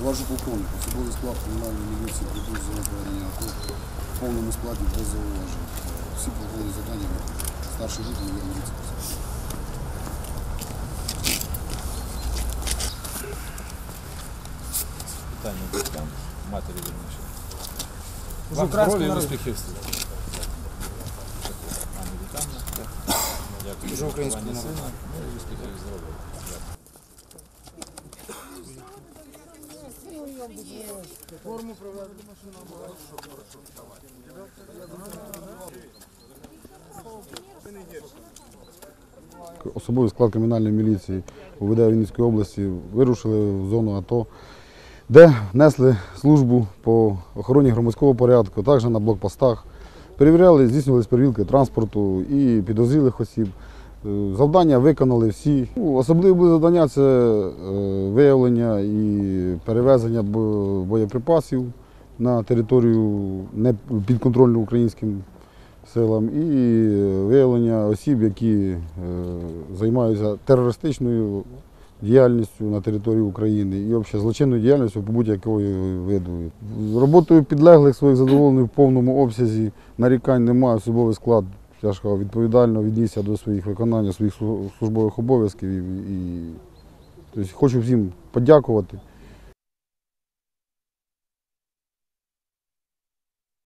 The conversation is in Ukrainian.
Старший полковник, особовий склад кримінальної міліції прибув з зони проведення АТО в повному складі без зауважень. Всі проходили завдання, старший житель є міліції. Питання батькам, матері вірніше. З Вам українського здоров'я і народу. успіхів. Пане вітання. Дякую З за українського виховання народу. сина. Ну і успіхів і здоров'я. Дякую. Особовий склад кримінальної міліції УВД Вінницької області вирушили в зону АТО, де несли службу по охороні громадського порядку, також на блокпостах. Перевіряли, здійснювалися перевірки транспорту і підозрілих осіб. Е, Завдання виконали всі. Ну, Особливі були завдання це е, виявлення і перевезення боєприпасів на територію не підконтрольну українським силам і виявлення осіб, які е, займаються терористичною діяльністю на території України і взагалі злочинною діяльністю по будь-якої виду. Роботою підлеглих своїх задоволених в повному обсязі нарікань немає. Особовий склад я ж кажу, відповідально віднісся до своїх виконання своїх службових обов'язків. І, і, тобто, хочу всім подякувати.